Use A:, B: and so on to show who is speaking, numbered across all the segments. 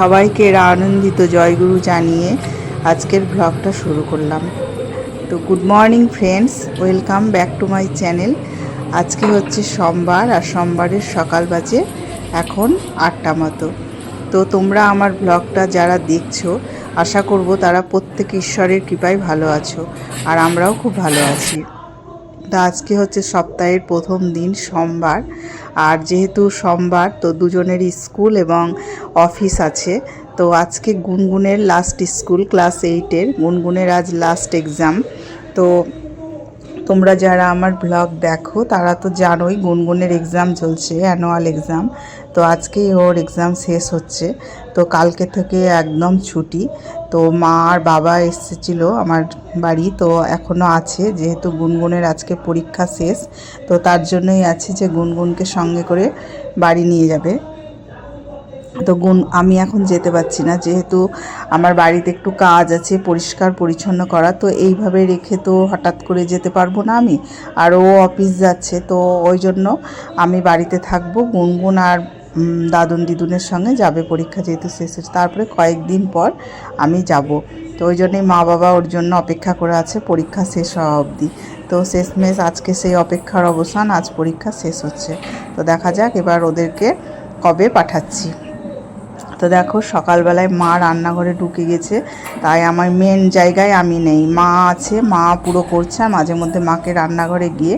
A: সবাইকে এরা আনন্দিত জয়গুরু জানিয়ে আজকের ব্লগটা শুরু করলাম। তো good morning friends welcome back to my channel আজকে হচ্ছে সোমবার আর সোমবারের সকাল বাজে এখন আটটা মতো। তো তোমরা আমার ব্লগটা যারা দেখছ, আশা করব তারা প্রত্যেক ঈশ্বরের কৃপায় ভালো আছো, আর আমরাও খুব ভালো আছি। তো আজকে হচ্ছে সপ্তাহের প্রথম দিন সোমবার। আর যেহেতু সোমবার, তো দুজনের স্কুল এবং অফিস আছে। তো আজকে গুনগুনের লাস্ট স্কুল ক্লাস এইটের গুনগুনের আজ লাস্ট এক্সাম তো তোমরা যারা আমার ব্লগ দেখো, তারা তো জানোই গুনগুনের এক্সাম চলছে অ্যানুয়াল এক্সাম তো আজকেই ওর এক্সাম শেষ হচ্ছে। তো কালকে থেকে একদম ছুটি। তো মা আর বাবা এসেছিল আমার বাড়ি, তো এখনও আছে। যেহেতু গুনগুনের আজকে পরীক্ষা শেষ, তো তার জন্যই আছে যে গুনগুনকে সঙ্গে করে বাড়ি নিয়ে যাবে। তো গুণ আমি এখন যেতে পারছি না। যেহেতু আমার বাড়িতে একটু কাজ আছে, পরিষ্কার পরিচ্ছন্ন করা, তো এইভাবে রেখে তো হঠাৎ করে যেতে পারব না আমি। আর ও অফিস যাচ্ছে, তো ওই জন্য আমি বাড়িতে থাকব। গুনগুন আর দাদুন দিদুনের সঙ্গে যাবে পরীক্ষা যেহেতু শেষ হচ্ছে তারপরে কয়েকদিন পর আমি যাব। তো ওই জন্যই মা বাবা ওর জন্য অপেক্ষা করে আছে, পরীক্ষা শেষ হওয়া অবধি। তো শেষমেশ আজকে সেই অপেক্ষার অবসান, আজ পরীক্ষা শেষ হচ্ছে। তো দেখা যাক এবার ওদেরকে কবে পাঠাচ্ছি। তো দেখো সকালবেলায় মা রান্নাঘরে ঢুকে গেছে, তাই আমার মেন জায়গায় আমি নেই। মা আছে, মা পুরো করছে মাঝে মধ্যে মাকে রান্নাঘরে গিয়ে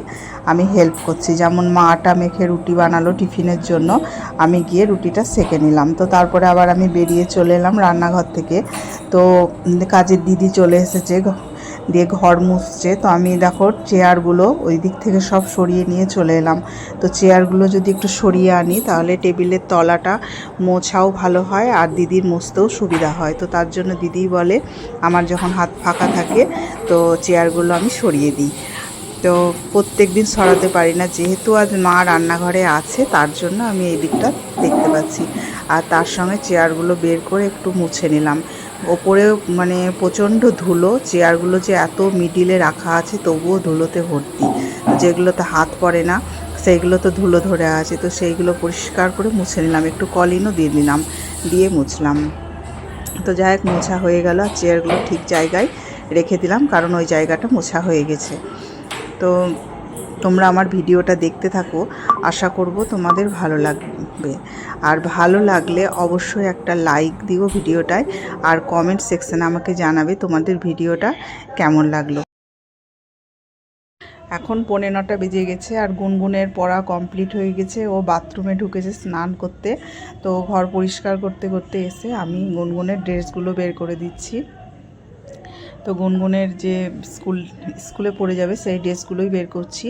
A: আমি হেল্প করছি। যেমন মা আটা মেখে রুটি বানালো টিফিনের জন্য, আমি গিয়ে রুটিটা সেকে নিলাম। তো তারপরে আবার আমি বেরিয়ে চলে এলাম রান্নাঘর থেকে। তো কাজের দিদি চলে এসেছে দিয়ে ঘর মুছছে। তো আমি দেখো চেয়ারগুলো ওই দিক থেকে সব সরিয়ে নিয়ে চলে এলাম। তো চেয়ারগুলো যদি একটু সরিয়ে আনি, তাহলে টেবিলের তলাটা মোছাও ভালো হয় আর দিদির মুছতেও সুবিধা হয়। তো তার জন্য দিদি বলে, আমার যখন হাত ফাঁকা থাকে, তো চেয়ারগুলো আমি সরিয়ে দিই। তো প্রত্যেক দিন সরাতে পারি না। যেহেতু আজ মা রান্নাঘরে আছে, তার জন্য আমি এই দিকটা দেখতে পাচ্ছি। আর তার সঙ্গে চেয়ারগুলো বের করে একটু মুছে নিলাম। ওপরে মানে প্রচণ্ড ধুলো, চেয়ারগুলো যে এত মিডিলে রাখা আছে তবুও ধুলোতে ভর্তি। যেগুলোতে হাত পড়ে না সেইগুলো তো ধুলো ধরে আছে। তো সেইগুলো পরিষ্কার করে মুছে নিলাম। একটু কলিনও দিয়ে দিলাম, দিয়ে মুছলাম। তো যাই হোক, মোছা হয়ে গেল আর চেয়ারগুলো ঠিক জায়গায় রেখে দিলাম, কারণ ওই জায়গাটা মোছা হয়ে গেছে। তো তোমরা আমার ভিডিওটা দেখতে থাকো। আশা করব তোমাদের ভালো লাগবে। আর ভালো লাগলে অবশ্যই একটা লাইক দিও ভিডিওটায়। আর কমেন্ট সেকশানে আমাকে জানাবে তোমাদের ভিডিওটা কেমন লাগল। এখন পৌনে নটা বেজে গেছে আর গুনগুনের পড়া কমপ্লিট হয়ে গেছে। ও বাথরুমে ঢুকেছে স্নান করতে। তো ঘর পরিষ্কার করতে করতে এসে আমি গুনগুনের ড্রেসগুলো বের করে দিচ্ছি। তো গুনগুনের যে স্কুল, স্কুলে পড়ে যাবে সেই ড্রেসগুলোই বের করছি।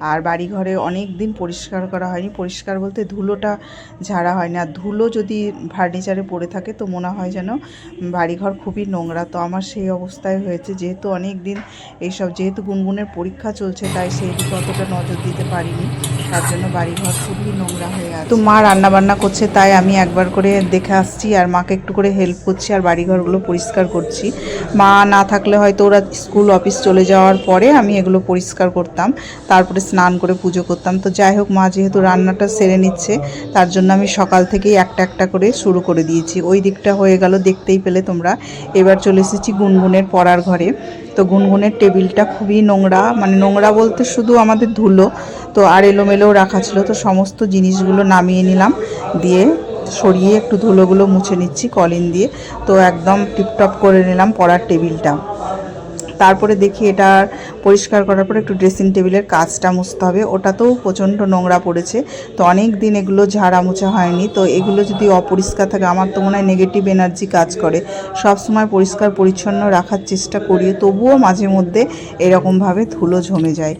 A: আর বাড়ি ঘরে অনেক দিন পরিষ্কার করা হয়নি। পরিষ্কার বলতে ধুলোটা ঝাড়া হয়নি। আর ধুলো যদি ফার্নিচারে পড়ে থাকে তো মনে হয় যেন বাড়িঘর খুবই নোংরা। তো আমার সেই অবস্থায় হয়েছে। যেহেতু অনেক দিন এইসব, যেহেতু গুনগুনের পরীক্ষা চলছে, তাই সেই দিকে অতটা নজর দিতে পারিনি। তার জন্য বাড়িঘর খুবই নোংরা হয়ে আছে। তো মা রান্না বান্না করছে, তাই আমি একবার করে দেখে আসছি আর মাকে একটু করে হেল্প করছি আর বাড়িঘরগুলো পরিষ্কার করছি। মা না থাকলে হয়তো ওরা স্কুল অফিস চলে যাওয়ার পরে আমি এগুলো পরিষ্কার করতাম, তারপরে স্নান করে পুজো করতাম। তো যাই হোক, মা যেহেতু রান্নাটা সেরে নিচ্ছে, তার জন্য আমি সকাল থেকেই একটা একটা করে শুরু করে দিয়েছি। ওই দিকটা হয়ে গেল, দেখতেই পেলে তোমরা। এবার চলে এসেছি গুনগুনের পড়ার ঘরে। তো গুনগুনের টেবিলটা খুবই নোংরা মানে নোংরা বলতে শুধু আমাদের ধুলো, তো আর এলোমেলোও রাখা ছিল, তো সমস্ত জিনিসগুলো নামিয়ে নিলাম, দিয়ে সরিয়ে একটু ধুলোগুলো মুছে নিচ্ছি কলিন দিয়ে, তো একদম টিপটপ করে নিলাম পড়ার টেবিলটা। তারপরে দেখি এটা পরিষ্কার করার পরে একটু ড্রেসিং টেবিলের কাজটা মুছতে হবে। ওটাতেও প্রচণ্ড নোংরা পড়েছে। তো অনেক দিন এগুলো ঝাড়া মোছা হয়নি। তো এগুলো যদি অপরিষ্কার থাকে, আমার তো মনে হয় নেগেটিভ এনার্জি কাজ করে। সব সময় পরিষ্কার পরিচ্ছন্ন রাখার চেষ্টা করি তবুও মাঝে মধ্যে এরকমভাবে ধুলো জমে যায়।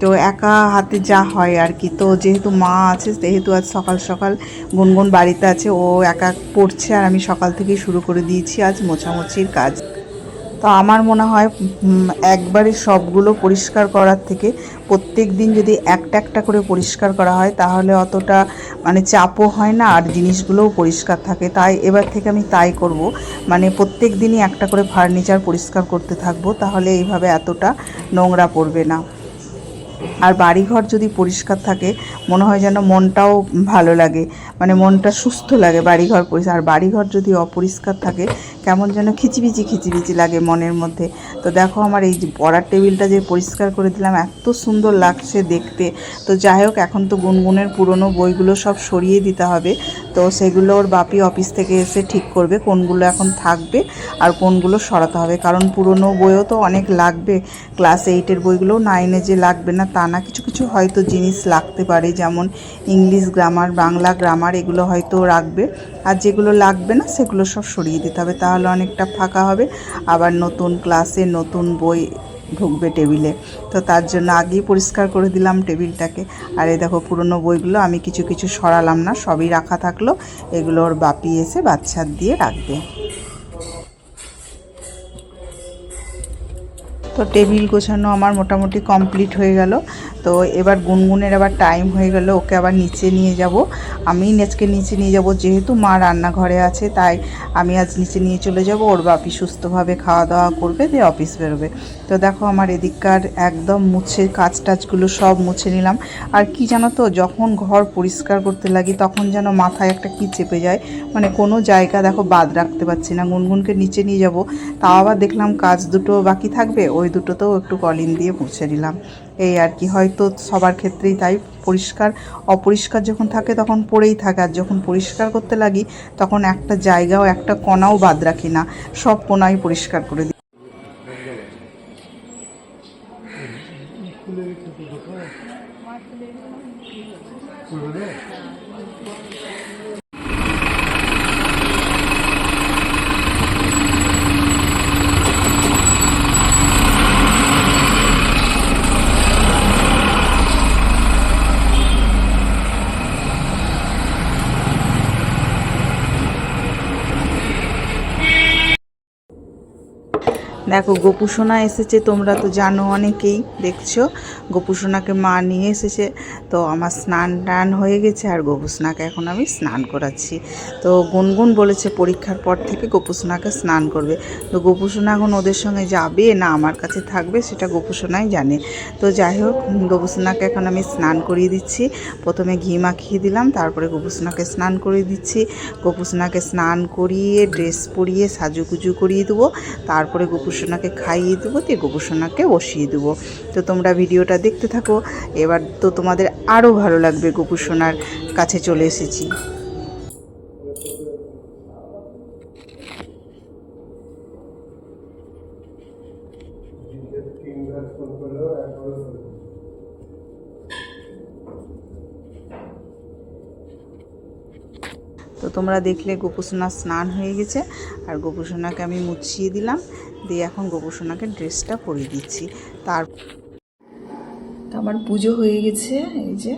A: তো একা হাতে যা হয় আর কি। তো যেহেতু মা আছে যেহেতু আজ সকাল সকাল গুনগুন বাড়িতে আছে, ও একা পড়ছে আর আমি সকাল থেকেই শুরু করে দিয়েছি আজ মোছামুছির কাজ। তো আমার মনে হয় একবারে সবগুলো পরিষ্কার করার থেকে প্রত্যেক দিন যদি একটা একটা করে পরিষ্কার করা হয়, তাহলে অতটা মানে চাপও হয় না আর জিনিসগুলোও পরিষ্কার থাকে। তাই এবার থেকে আমি তাই করব। মানে প্রত্যেক দিনই একটা করে ফার্নিচার পরিষ্কার করতে থাকব, তাহলে এইভাবে এতটা নোংরা পড়বে না। আর বাড়িঘর যদি পরিষ্কার থাকে, মনে হয় যেন মনটাও ভালো লাগে। মানে মনটা সুস্থ লাগে বাড়িঘর পরিষ্কার। আর বাড়িঘর যদি অপরিষ্কার থাকে, কেমন যেন খিচিবিচি খিচিবিচি লাগে মনের মধ্যে। তো দেখো আমার এই পড়ার টেবিলটা যে পরিষ্কার করে দিলাম, এত সুন্দর লাগছে দেখতে। তো যাই হোক, এখন তো গুনগুনের পুরনো বইগুলো সব সরিয়ে দিতে হবে। তো সেগুলো ওর বাপি অফিস থেকে এসে ঠিক করবে, কোনগুলো এখন থাকবে আর কোনগুলো সরাতে হবে। কারণ পুরনো বইও তো অনেক লাগবে। ক্লাস এইটের বইগুলোও নাইনে যে লাগবে না তা না, কিছু কিছু হয়তো জিনিস লাগতে পারে, যেমন ইংলিশ গ্রামার, বাংলা গ্রামার, এগুলো হয়তো রাখবে। আর যেগুলো লাগবে না, সেগুলো সব সরিয়ে দিতে হবে, তাহলে অনেকটা ফাঁকা হবে। আবার নতুন ক্লাসে নতুন বই ঢুকবে টেবিলে। তো তার জন্য আগেই পরিষ্কার করে দিলাম টেবিলটাকে। আর এই দেখো, পুরনো বইগুলো আমি কিছু কিছু সরালাম না, সবই রাখা থাকল। এগুলো ওর বাপি এসে বাচ্চার দিয়ে রাখবে। তো টেবিল গোছানো আমার মোটামুটি কমপ্লিট হয়ে গেল। তো এবার গুনগুনের আবার টাইম হয়ে গেল, ওকে আবার নিচে নিয়ে যাব। আমি আজকে নিচে নিয়ে যাব, যেহেতু মা রান্নাঘরে আছে, তাই আমি আজ নিচে নিয়ে চলে যাব। ওর বাপি সুস্থভাবে খাওয়া দাওয়া করবে, দিয়ে অফিস বেরোবে। তো দেখো আমার এদিককার একদম মুছে কাজ টাজগুলো সব মুছে নিলাম। আর কি জানো তো, যখন ঘর পরিষ্কার করতে লাগি, তখন যেন মাথায় একটা কি চেপে যায়। মানে কোনো জায়গা দেখো বাদ রাখতে পারছি না, গুনগুনকে নিচে নিয়ে যাব। তাও আবার দেখলাম কাজ দুটো বাকি থাকবে, ওই দুটোতেও একটু কলিন দিয়ে মুছে নিলাম। এই আর কি। হয়তো সবার ক্ষেত্রেই তাই। পরিষ্কার, অপরিষ্কার যখন থাকে তখন পড়েই থাকে। আর যখন পরিষ্কার করতে লাগি তখন একটা জায়গাও, একটা কণাও বাদ রাখি না। সব কোনাই পরিষ্কার করে দিই। দেখো, গোপুসোনা এসেছে, তোমরা তো জানো অনেকেই, দেখছ? গোপুসোনাকে মা নিয়ে এসেছে, তো আমার স্নান টান হয়ে গেছে, আর গোপুসোনাকে এখন আমি স্নান করাচ্ছি। তো গুনগুন বলেছে পরীক্ষার পর থেকে গোপুসোনাকে স্নান করবে। তো গোপুসোনা এখন ওদের সঙ্গে যাবে না আমার কাছে থাকবে, সেটা গোপুসোনাই জানে। তো যাই হোক, গোপুসোনাকে এখন আমি স্নান করিয়ে দিচ্ছি। প্রথমে ঘি মাখিয়ে দিলাম, তারপরে গোপুসোনাকে স্নান করিয়ে দিচ্ছি। গোপুসোনাকে স্নান করিয়ে, ড্রেস পরিয়ে, সাজুগুজু করিয়ে দেবো। তারপরে গোপুসোনাকে খাইয়ে দেবো দিয়ে গোপুসোনাকে বসিয়ে দেবো। তো তোমরা ভিডিওটা দেখতে থাকো। এবার তো তোমাদের আরও ভালো লাগবে গোপুসোনার কাছে চলে এসেছি। তো তোমরা দেখলে গোপুসোনা স্নান হয়ে গেছে, আর গোপুসোনাকে আমি মুছিয়ে দিলাম, দিয়ে এখন গোপুসোনাকে ড্রেসটা পরিয়ে দিচ্ছি। তার আমার পুজো হয়ে গেছে, এই যে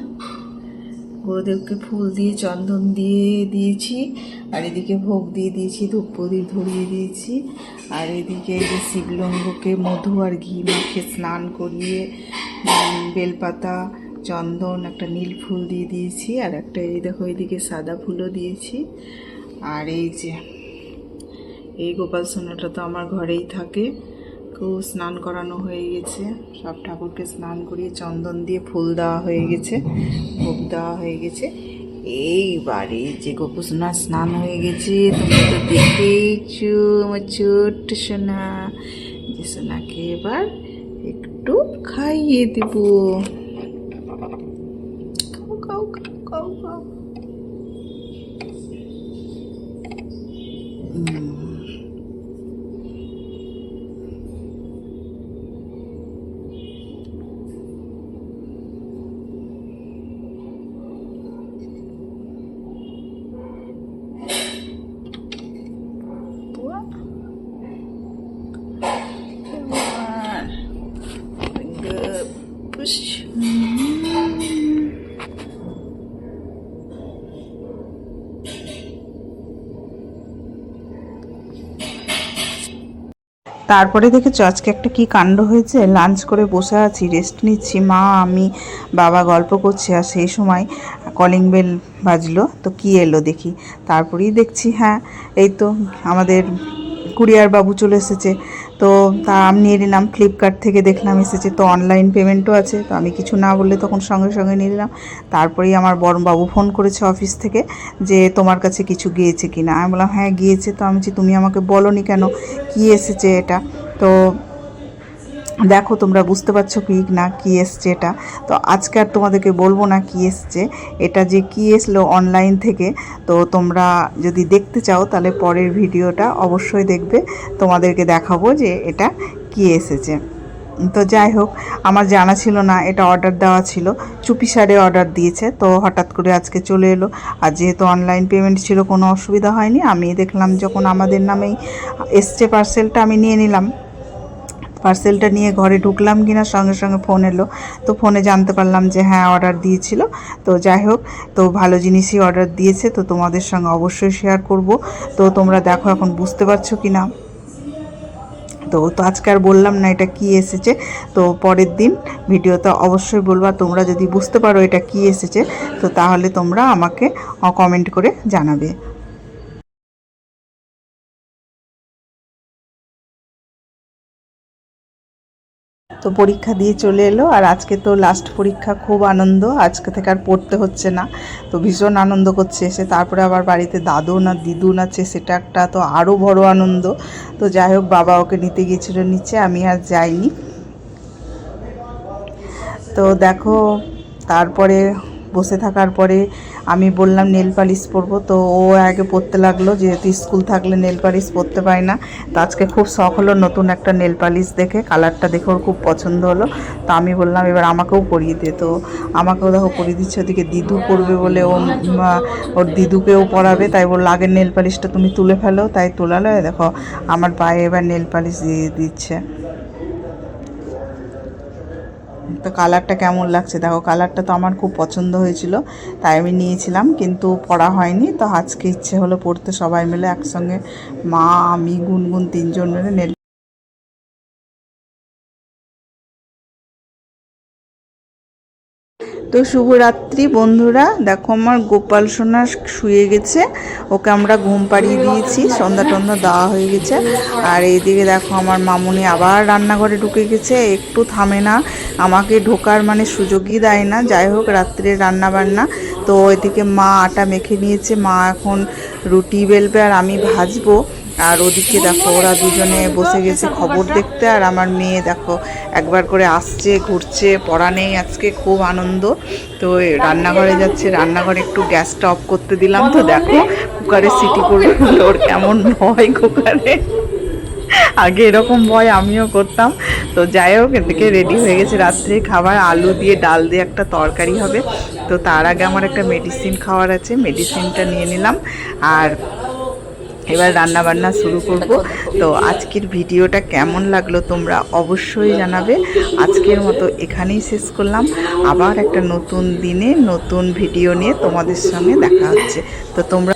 A: গুরুদেবকে ফুল দিয়ে, চন্দন দিয়ে দিয়েছি, আর এদিকে ভোগ দিয়ে দিয়েছি, ধূপ প্রদীপ ধরিয়ে দিয়েছি, আর এদিকে এই যে শিবলঙ্গকে মধু আর ঘি মাখে স্নান করিয়ে বেলপাতা চন্দন, একটা নীল ফুল দিয়ে দিয়েছি আর একটা এই দেখো এদিকে সাদা ফুলও দিয়েছি। আর এই যে, এই গোপাল সোনাটা তো আমার ঘরেই থাকে। কেউ স্নান করানো হয়ে গেছে। সব ঠাকুরকে স্নান করিয়ে চন্দন দিয়ে ফুল দেওয়া হয়ে গেছে, ভোগ দেওয়া হয়ে গেছে। এইবারে যে গোপুসোনা স্নান হয়ে গেছে তুমি তো দেখেইছো আমার ছোট্ট সোনা। যে সোনাকে এবার একটু খাইয়ে দেব। Oh. তারপরে দেখেছ আজকে একটা কি কাণ্ড হয়েছে? লাঞ্চ করে বসে আছি রেস্ট নিচ্ছি। মা, আমি, বাবা গল্প করছি আর সেই সময় কলিং বেল বাজলো। তো কি এলো দেখি। তারপরেই দেখছি হ্যাঁ এই তো আমাদের কুরিয়ার বাবু চলে এসেছে। তো তা আমি নিয়ে নিলাম ফ্লিপকার্ট থেকে দেখলাম এসেছে। তো অনলাইন পেমেন্টও আছে তো আমি কিছু না বললে তখন সঙ্গে সঙ্গে নিয়ে নিলাম। তারপরেই আমার বাবু ফোন করেছে অফিস থেকে যে তোমার কাছে কিছু গিয়েছে কি না আমি বললাম হ্যাঁ গিয়েছে। তো আমি বলছি, তুমি আমাকে বলনি কেন? কি এসেছে এটা? তো দেখো তোমরা বুঝতে পারছ কি না, কি এসছে এটা। তো আজকে আর তোমাদেরকে বলব না কি এসছে। এটা যে কি এসলো অনলাইন থেকে, তো তোমরা যদি দেখতে চাও তাহলে পরের ভিডিওটা অবশ্যই দেখবে। তোমাদেরকে দেখাবো যে এটা কি এসেছে। তো যাই হোক, আমার জানা ছিল না, এটা অর্ডার দেওয়া ছিল। চুপি সারে অর্ডার দিয়েছে, তো হঠাৎ করে আজকে চলে এলো। আর যেহেতু অনলাইন পেমেন্ট ছিল, কোনো অসুবিধা হয়নি, আমি দেখলাম যখন আমাদের নামেই এসছে পার্সেলটা আমি নিয়ে নিলাম। পার্সেলটা নিয়ে ঘরে ঢুকলাম কিনা সঙ্গে সঙ্গে ফোন এলো। তো ফোনে জানতে পারলাম যে হ্যাঁ অর্ডার দিয়েছিল। তো যাই হোক, তো ভালো জিনিসই অর্ডার দিয়েছে। তো তোমাদের সঙ্গে অবশ্যই শেয়ার করব। তো তোমরা দেখো এখন বুঝতে পারছ কি না তো তো আজকে আর বললাম না এটা কি এসেছে। তো পরের দিন ভিডিওতে অবশ্যই বলবা, তোমরা যদি বুঝতে পারো এটা কি এসেছে, তো তাহলে তোমরা আমাকে কমেন্ট করে জানাবে। তো পরীক্ষা দিয়ে চলে এলো। আর আজকে তো লাস্ট পরীক্ষা, খুব আনন্দ। আজকে থেকে আর পড়তে হচ্ছে না। তো ভীষণ আনন্দ করছে এসে। তারপরে আবার বাড়িতে দাদু না, দিদু নাচে সেটা একটা তো আরও বড় আনন্দ। তো যাই হোক, বাবা ওকে নিতে গিয়েছিল নিচে, আমি আর যাইনি। তো দেখো, তারপরে বসে থাকার পরে আমি বললাম, নেল পালিশ পরবো। তো ও আগে পরতে লাগল, যেহেতু স্কুল থাকলে নেল পালিশ পরতে পারে না। তো আজকে খুব শখ হলো নতুন একটা নেল পালিশ দেখে, কালারটা দেখে ওর খুব পছন্দ হলো। তো আমি বললাম, এবার আমাকেও পরিয়ে দে। তো আমাকেও দেখো পরিয়ে দিচ্ছে, ওদিকে দিদু পরবে বলে ও ওর দিদুকেও পরাবে। তাই বলল, আগের নেল পালিশটা তুমি তুলে ফেলো। তাই তোলালো। দেখো, আমার পায়ে এবার নেল পালিশ দিয়ে দিচ্ছে। তো কালারটা কেমন লাগছে? দেখো, কালারটা তো আমার খুব পছন্দ হয়েছিল, তাই আমি নিয়েছিলাম, কিন্তু পড়া হয়নি। তো আজকে ইচ্ছে হলো পড়তে সবাই মিলে একসঙ্গে, মা, আমি, গুনগুন তিনজন মিলে তো শুভরাত্রি বন্ধুরা। দেখো আমার গোপাল সোনা শুয়ে গেছে। ওকে আমরা ঘুম পাড়িয়ে দিয়েছি। সন্ধ্যা টন্ধা দেওয়া হয়ে গেছে। আর এইদিকে দেখো আমার মামুনি আবার রান্নাঘরে ঢুকে গেছে। একটু থামে না। আমাকে ঢোকার মানে সুযোগই দেয় না। যাই হোক, রাত্রে রান্না বান্না তো এদিকে মা আটা মেখে নিয়েছে। মা এখন রুটি বেলবে আর আমি ভাজবো। আর ওদিকে দেখো, ওরা দুজনে বসে গেছে খবর দেখতে, আর আমার মেয়ে দেখো, একবার করে আসছে, ঘুরছে, পড়া নেই আজকে, খুব আনন্দ। তো রান্নাঘরে যাচ্ছে, রান্নাঘরে একটু গ্যাসটা অফ করতে দিলাম তো, দেখো, কুকারে সিটি বলে ওর কেমন ভয় কুকারে। আগে এরকম ভয় আমিও করতাম। তো যাই হোক, এদিকে রেডি হয়ে গেছে রাত্রে খাবার, আলু দিয়ে ডাল দিয়ে একটা তরকারি হবে। তো তার আগে আমার একটা মেডিসিন খাওয়ার আছে মেডিসিনটা নিয়ে নিলাম। আর এবার রান্না বান্না শুরু করব। তো আজকের ভিডিওটা কেমন লাগল তোমরা অবশ্যই জানাবে। আজকের মতো এখানেই শেষ করলাম। আবার একটা নতুন দিনে নতুন ভিডিও নিয়ে তোমাদের সঙ্গে দেখা হচ্ছে। তো তোমরা